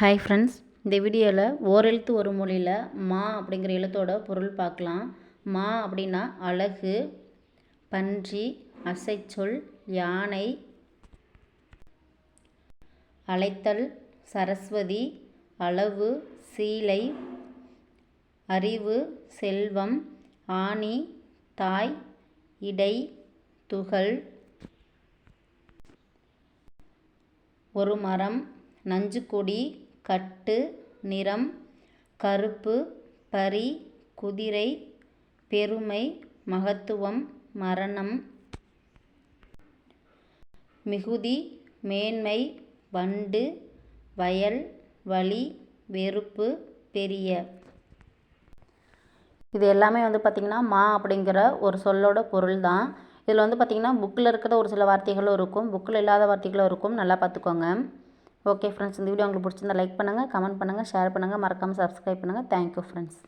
Hi friends இந்த வீடியோவில் ஓரெழுத்து ஒரு மொழியில் மா அப்படிங்கிற எழுத்தோட பொருள் பார்க்கலாம். மா அப்படின்னா அழகு பன்றி அசைச்சொல் யானை அழைத்தல் சரஸ்வதி அளவு சீலை அறிவு செல்வம் ஆணி தாய் இடை துகள் ஒரு மரம் நஞ்சுக்கொடி கட்டு நிறம் கருப்பு பரி குதிரை பெருமை மகத்துவம் மரணம். மிகுதி மேன்மை வண்டு வயல் வழி வெறுப்பு பெரிய. இது எல்லாமே வந்து பார்த்திங்கன்னா மா அப்படிங்கிற ஒரு சொல்லோட பொருள் தான் இதில் வந்து பார்த்திங்கன்னா புக்கில் இருக்கிற ஒரு சில வார்த்தைகளும் இருக்கும். புக்கில் இல்லாத வார்த்தைகளும் இருக்கும். நல்லா பார்த்துக்கோங்க ஓகே ஃப்ரெண்ட்ஸ் இந்த வீடியோ உங்களுக்கு பிடிச்சிருந்தா லைக் பண்ணுங்கள் கமெண்ட் பண்ணுங்கள் ஷேர் பண்ணுங்கள் மறக்காமல் சப்ஸ்கிரைப் பண்ணுங்கள் தேங்க்யூ ஃப்ரெண்ட்ஸ்